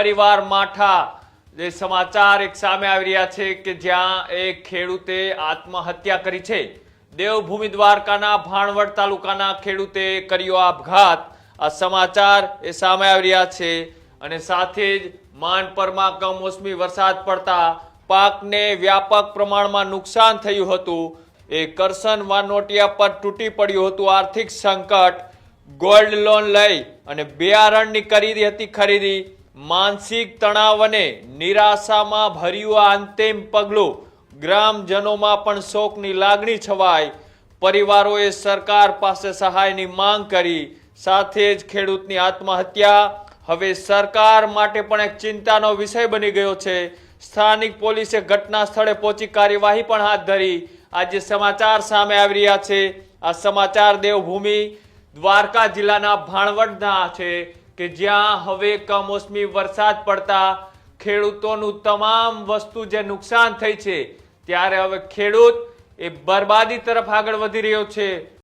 પરિવાર માઠા જે સમાચાર એક સામે આવી રહ્યા છે કે જ્યાં એક ખેડૂતે આત્મહત્યા કરી છે. દેવભૂમિ દ્વારકાના ભાણવડ તાલુકાના ખેડૂતે કર્યો આપઘાત. આ સમાચાર એ સામે આવી રહ્યા છે અને સાથે જ માનપરમાં કમોસમી વરસાદ પડતા પાકને વ્યાપક પ્રમાણમાં નુકસાન થયું હતું. એ કરસન વાનોટિયા પર તૂટી પડ્યું હતું આર્થિક સંકટ. ગોલ્ડ લોન લઈ અને બિયારણની કરી હતી ખરીદી. માનસિક તણાવ અને નિરાશામાં ભર્યું આ અંતિમ પગલું. ગ્રામજનોમાં પણ શોકની લાગણી છવાય પરિવારોએ સરકાર પાસે સહાયની માંગ કરી. સાથે જ ખેડૂતની આત્મહત્યા. હવે સરકાર માટે પણ એક ચિંતાનો વિષય બની ગયો છે. સ્થાનિક પોલીસે ઘટના સ્થળે પહોંચી કાર્યવાહી પણ હાથ ધરી. આજે સમાચાર સામે આવી રહ્યા છે. આ સમાચાર દેવભૂમિ દ્વારકા જિલ્લાના ભાણવડના છે. કે જ્યાં હવે કમોસમી વરસાદ પડતા ખેડૂતોનું તમામ વસ્તુ જે નુકસાન થઈ છે, ત્યારે હવે ખેડૂત એ બરબાદી તરફ આગળ વધી રહ્યો છે.